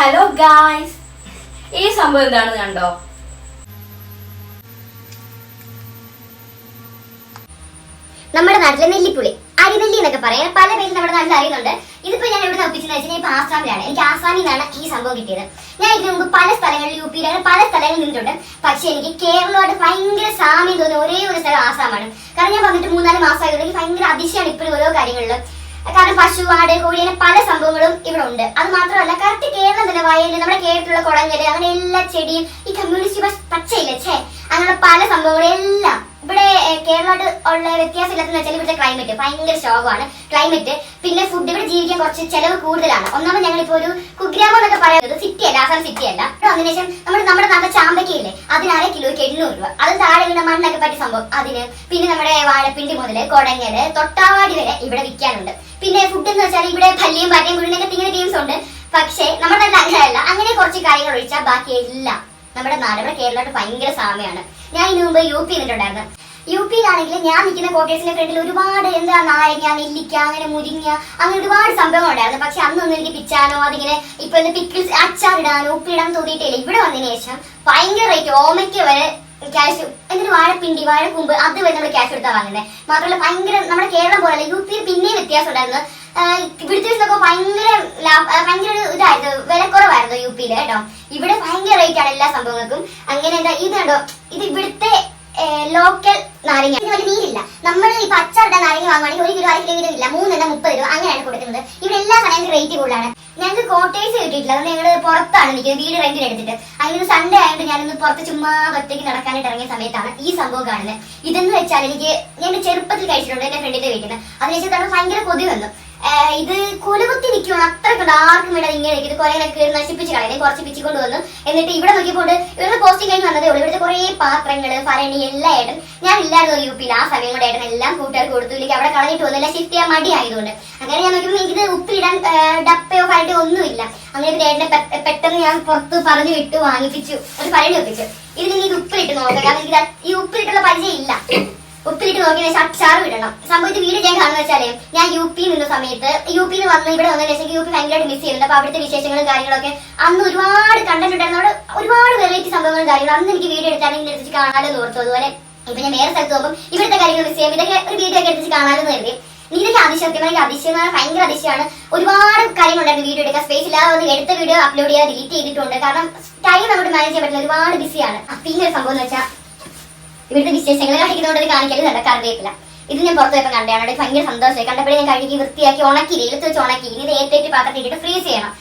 Hello guys ഈ സംഭവം എന്താണെന്ന് കണ്ടോ? നമ്മുടെ നാട്ടിലെ നെല്ലിപ്പുളി. അരിനെല്ലി എന്നൊക്കെ പറയാം പല പേരും നമ്മുടെ നാട്ടിൽ അറിയുന്നുണ്ട്. ഇതിപ്പോ ഞാൻ എവിടെ തപ്പിച്ചെന്ന് വെച്ചാൽ ഇപ്പൊ ആസാമിലാണ്. എനിക്ക് ആസാമിൽ നിന്നാണ് ഈ സംഭവം കിട്ടിയത്. ഞാൻ ഇതിനു മുമ്പ് പല സ്ഥലങ്ങളിൽ യു അങ്ങനെ പല സ്ഥലങ്ങളിൽ നിന്നിട്ടുണ്ട്. പക്ഷെ എനിക്ക് കേരളമായിട്ട് ഭയങ്കര സാമ്യം തോന്നിയ ഒരേ ഒരു സ്ഥലം ആസാമാണ്. കാരണം ഞാൻ വന്നിട്ട് മൂന്നാൽ മാസമായതുകൊണ്ട് എനിക്ക് ഭയങ്കര അതിശയാണ് ഇപ്പോഴും ഓരോ കാര്യങ്ങളിൽ കാരണം പശു ആട് കോഴി അങ്ങനെ പല ഇവിടെ ഉണ്ട്. അത് മാത്രമല്ല കറക്റ്റ് കേരളം തന്നെ വയലിൽ നമ്മുടെ കേരളത്തിലുള്ള കുളങ്ങൽ അങ്ങനെ എല്ലാ ചെടിയും ഈ കമ്മ്യൂണിസ്റ്റ് ബസ് പച്ചയില്ല ഛേ അങ്ങനെയുള്ള പല സംഭവങ്ങളും എല്ലാം. ഇവിടെ കേരളമായിട്ട് ഉള്ള വ്യത്യാസം ഇല്ലാത്തെന്ന് വെച്ചാൽ ഇവിടുത്തെ ക്ലൈമറ്റ് ഭയങ്കര ശോകമാണ്. ക്ലൈമറ്റ് പിന്നെ ഫുഡ് ഇവിടെ ജീവിക്കാൻ കുറച്ച് ചെലവ് കൂടുതലാണ്. ഒന്നാമത് ഞങ്ങളിപ്പോ ഒരു എന്നൊക്കെ പറയുന്നത് സിറ്റി അല്ല ആസാം സിറ്റി അല്ല. അതിനുശേഷം നമ്മുടെ നമ്മുടെ നാട്ടിലെ ചാമ്പയ്ക്കയില്ലേ അതിന് കിലോയ്ക്ക് എണ്ണൂറ് രൂപ. അത് താഴെ വീണ മണ്ണൊക്കെ പറ്റിയ സംഭവം. അതിന് പിന്നെ നമ്മുടെ വാഴപ്പിണ്ടി മുതൽ കൊടങ്ങൽ തൊട്ടാവാടി വരെ ഇവിടെ വിൽക്കാനുണ്ട്. പിന്നെ ഫുഡ് എന്ന് വെച്ചാൽ ഇവിടെ പല്ലിയും പാറ്റയും കുഴിനൊക്കെ ഇങ്ങനെ ടീംസ് ഉണ്ട്. പക്ഷേ നമ്മുടെ അല്ല. അങ്ങനെ കുറച്ച് കാര്യങ്ങൾ ഒഴിച്ചാൽ ബാക്കി എല്ലാം നമ്മുടെ നാട്. ഇവിടെ കേരളമായിട്ട് ഭയങ്കര സാമ്യമാണ്. ഞാൻ ഇതിനു മുമ്പ് യു പി നിന്നിട്ടുണ്ടായിരുന്നു. യു പിയിലാണെങ്കിൽ ഞാൻ നിൽക്കുന്ന കോട്ടേഴ്സിന്റെ ഫ്രണ്ടിൽ ഒരുപാട് എന്താ നാരങ്ങ നെല്ലിക്ക അങ്ങനെ മുരിങ്ങ അങ്ങനെ ഒരുപാട് സംഭവങ്ങൾ ഉണ്ടായിരുന്നു. പക്ഷെ പിച്ചാനോ അതിങ്ങനെ ഇപ്പൊ പിക്കിൾസ് അച്ചാറിടാനോ ഉപ്പിടാൻ തോന്നിയിട്ടില്ല ഇവിടെ വന്നതിന് ശേഷം ഭയങ്കര റേറ്റ് ഓമയ്ക്ക് വരെ ക്യാഷ് എന്നിട്ട് വാഴപ്പിണ്ടി വാഴക്കൂമ്പ് അത് വരെ നമ്മൾ ക്യാഷ് എടുത്താൽ വാങ്ങുന്നത് മാത്രമല്ല ഭയങ്കര നമ്മുടെ കേരളം പോലെ യു പിയിൽ പിന്നെയും വ്യത്യാസം ഉണ്ടായിരുന്നു. ഇവിടുത്തെ ഒക്കെ ഭയങ്കര ഭയങ്കര ഒരു ഇതായിരുന്നു വിലക്കുറവായിരുന്നു യു പിയിൽ കേട്ടോ. ഇവിടെ ഭയങ്കര റേറ്റ് ആണ് എല്ലാ സംഭവങ്ങൾക്കും. അങ്ങനെ എന്താ ഇത് കണ്ടോ ഇത് ഇവിടുത്തെ ലോക്കൽ നാരങ്ങ. വലിയ നീരില്ല നമ്മൾ ഈ അച്ചാറിടാൻ നാരങ്ങ വാങ്ങുവാണെങ്കിൽ ഒരു കിലോ അര കിലോ ഇല്ല. മൂന്നെണ്ണം മുപ്പത് രൂപ അങ്ങനെയാണ് കൊടുക്കുന്നത്. ഇവിടെ എല്ലാ സാധനങ്ങളും റേറ്റ് കൂടുതലാണ്. ഞങ്ങൾക്ക് കോട്ടേഴ്സ് കിട്ടിയിട്ടില്ല. അതുകൊണ്ട് ഞങ്ങൾ പുറത്താണ് നിൽക്കുന്നത്. വീട് റെന്റിന് എടുത്തിട്ട്. അങ്ങനെ സൺഡേ ആയതുകൊണ്ട് ഞാനൊന്ന് പുറത്ത് ചുമ്മാ ഒറ്റയ്ക്ക് നടക്കാനായിട്ട് ഇറങ്ങിയ സമയത്താണ് ഈ സംഭവം കാണുന്നത്. ഇതെന്ന് വെച്ചാൽ എനിക്ക് ഞാൻ ചെറുപ്പത്തിൽ കഴിച്ചിട്ടുണ്ട് എന്റെ ഫ്രണ്ടിന്റെ വീട്ടിൽ അതിനുശേഷം ഭയങ്കര കൊതി വന്നു. ഇത് കൊലുകുത്തി നിൽക്കണം അത്രയ്ക്ക് ആർക്കും ഇവിടെ ഇങ്ങനെ. ഇത് കൊലകളൊക്കെ കയറി നശിപ്പിച്ച് കളയുന്നത് കുറച്ച് പിച്ചിക്കൊണ്ട് വന്നു. എന്നിട്ട് ഇവിടെ നോക്കിയപ്പോൾ ഇവരുടെ പോസ്റ്റിംഗ് കഴിഞ്ഞ് വന്നതേ ഉള്ളൂ. ഇവിടുത്തെ കുറേ പാത്രങ്ങൾ ഭരണി എല്ലാം ഏട്ടൻ. ഞാൻ ഇല്ലായിരുന്നു യു പിയിൽ. ആ സമയം കൊണ്ട് ഏട്ടൻ എല്ലാം കൂട്ടുകാർക്ക് കൊടുത്തു. ഇല്ലെങ്കിൽ അവിടെ കളഞ്ഞിട്ട് വന്നില്ല. ഷിഫ്റ്റ് ചെയ്യാൻ മടിയായതുകൊണ്ട്. അങ്ങനെ ഞാൻ നോക്കിയപ്പോൾ എനിക്കിത് ഉപ്പിടാൻ ഡപ്പയോ ഭരണിയോ ഒന്നുമില്ല. അങ്ങനെ പിന്നെ ഏട്ടനെ പെട്ടെന്ന് ഞാൻ പുറത്ത് പറഞ്ഞു വിട്ടു വാങ്ങിപ്പിച്ചു. ഒരു ഭരണി ഒപ്പിച്ചു. ഇതിൽ ഇത് ഉപ്പിലിട്ട് നോക്കാം കാരണം എനിക്ക് ഈ ഉപ്പിലിട്ടുള്ള പരിചയം ഇല്ല ഉപ്പിലിട്ട് നോക്കി ശേഷം അച്ചാർ വിടണം. സംഭവിച്ച വീട് ഞാൻ കാണുന്ന വെച്ചാൽ ഞാൻ യു പി നിന്ന സമയത്ത് യു പിന്ന് വന്ന് ഇവിടെ വന്നതിന് ശേഷം യു പി ഭയങ്കരമായിട്ട് മിസ് ചെയ്യുന്നുണ്ട്. അപ്പൊ അവിടുത്തെ വിശേഷങ്ങളും കാര്യങ്ങളൊക്കെ അന്ന് ഒരുപാട് കണ്ടന്റ് ഉണ്ടായിരുന്നു. അവിടെ ഒരുപാട് വെറൈറ്റി സംഭവങ്ങളും കാര്യങ്ങളും അന്ന് എനിക്ക് വീഡിയോ എടുത്താണെങ്കിൽ എടുത്തിട്ട് കാണാലോ എന്ന് ഓർത്തു. അതുപോലെ ഇപ്പൊ ഞാൻ വേറെ സ്ഥലത്ത് പോകുമ്പോൾ ഇവിടുത്തെ കാര്യങ്ങൾ മിസ് ചെയ്യും. ഇതൊക്കെ ഒരു വീഡിയോ ഒക്കെ എടുത്തിട്ട് കാണാലോ എന്ന് കരുതി നീ അതിശയം എന്ന് ഭയങ്കര അതിശയമാണ്. ഒരുപാട് കാര്യങ്ങളുണ്ടായിരുന്നു വീഡിയോ എടുക്കാൻ. സ്പേസ് ഇല്ലാതെ വന്ന് എടുത്ത വീഡിയോ അപ്ലോഡ് ചെയ്യാൻ ഡിലീറ്റ് ചെയ്തിട്ടുണ്ട്. കാരണം ടൈം നമുക്ക് മാനേജ് ചെയ്യാൻ പറ്റില്ല. ഒരുപാട് ബിസിയാണ് പിന്നെ ഒരു സംഭവം എന്ന് വെച്ചാൽ ഇവിടുത്തെ വിശേഷങ്ങൾ കാണിക്കുന്നതുകൊണ്ട് ഇത് കാണിക്കൽ നല്ല കറിവേപ്പില ഇത് ഞാൻ പുറത്ത് പോയപ്പോൾ കണ്ടാണ് അവിടെ ഭയങ്കര സന്തോഷമായി. കണ്ടപ്പോഴേ ഞാൻ കഴുകി വൃത്തിയാക്കി ഉണക്കി വെയിലത്ത് വെച്ച് ഉണക്കി. ഇനി ഇത് ഏറ്റേറ്റ് പാത്രത്തിൽ ഇട്ടിട്ട് ഫ്രീസ് ചെയ്യണം.